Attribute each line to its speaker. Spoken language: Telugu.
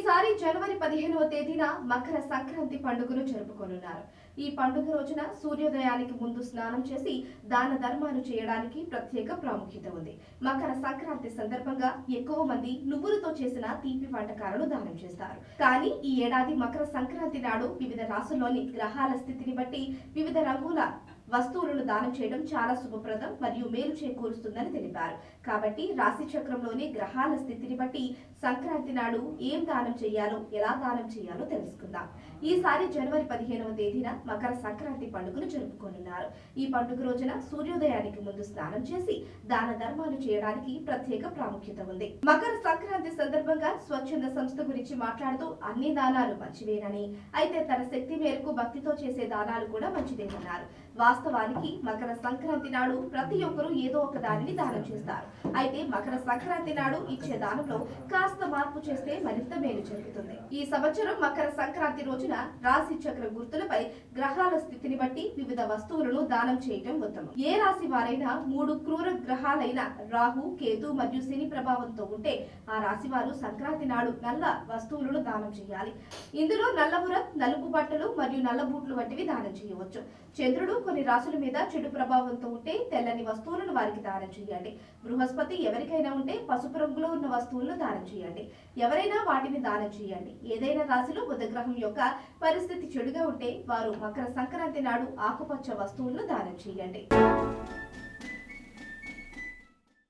Speaker 1: జనవరి పదిహేనవ తేదీన మకర సంక్రాంతి పండుగను జరుపుకోనున్నారు. ఈ పండుగ రోజున సూర్యోదయానికి ముందు స్నానం చేసి దాన ధర్మాలు చేయడానికి ప్రత్యేక ప్రాముఖ్యత ఉంది. మకర సంక్రాంతి సందర్భంగా ఎక్కువ మంది నువ్వులతో చేసిన తీపి వంటకాలను దానం చేస్తారు. కానీ ఈ ఏడాది మకర సంక్రాంతి నాడు వివిధ రాసుల్లోని గ్రహాల స్థితిని బట్టి వివిధ రంగుల వస్తువులను దానం చేయడం చాలా శుభప్రదం మరియు మేలు చేకూరుస్తుందని తెలిపారు. కాబట్టి రాశి చక్రంలోని గ్రహాల స్థితిని బట్టి సంక్రాంతి నాడు ఏం దానం చేయాలో ఎలా దానం చేయాలో తెలుసుకుందాం. ఈసారి జనవరి పదిహేనవ తేదీన మకర సంక్రాంతి పండుగను జరుపుకోనున్నారు. ఈ పండుగ రోజున సూర్యోదయానికి ముందు స్నానం చేసి దాన ధర్మాలు చేయడానికి ప్రత్యేక ప్రాముఖ్యత ఉంది. మకర సంక్రాంతి సందర్భంగా స్వచ్ఛంద సంస్థ గురించి మాట్లాడుతూ అన్ని దానాలు మంచివేనని. అయితే తన శక్తి మేరకు భక్తితో చేసే దానాలు కూడా మంచిదేనన్నారు. వాస్తవానికి మకర సంక్రాంతి నాడు ప్రతి ఒక్కరూ ఏదో ఒక దానిని దానం చేస్తారు. అయితే మకర సంక్రాంతి నాడు ఇచ్చే దానంలో కాస్త మార్పు చేస్తే మరింత మేలు జరుగుతుంది. ఈ సంవత్సరం మకర సంక్రాంతి రోజున రాశి చక్ర గుర్తులపై గ్రహాల స్థితిని బట్టి వివిధ వస్తువులను దానం చేయటం ఉత్తమం. ఏ రాశి వారైనా మూడు క్రూర గ్రహాలైన రాహు కేతు మరియు శని ప్రభావంతో ఉంటే ఆ రాశి వారు సంక్రాంతి నాడు నల్ల వస్తువులను దానం చేయాలి. ఇందులో నల్లబురం నలుపు బట్టలు మరియు నల్ల బూట్లు వంటివి దానం చేయవచ్చు. చంద్రుడు కొన్ని రాశుల మీద చెడు ప్రభావంతో ఉంటే తెల్లని వస్తువులను వారికి దానం చేయండి. బృహస్పతి ఎవరికైనా ఉంటే పసుపు రంగులో ఉన్న వస్తువులను దానం చేయండి. ఎవరైనా వాటిని దానం చేయండి. ఏదైనా రాశిలో బుధగ్రహం యొక్క పరిస్థితి చెడుగా ఉంటే వారు మకర సంక్రాంతి నాడు ఆకుపచ్చ వస్తువులను దానం చేయండి.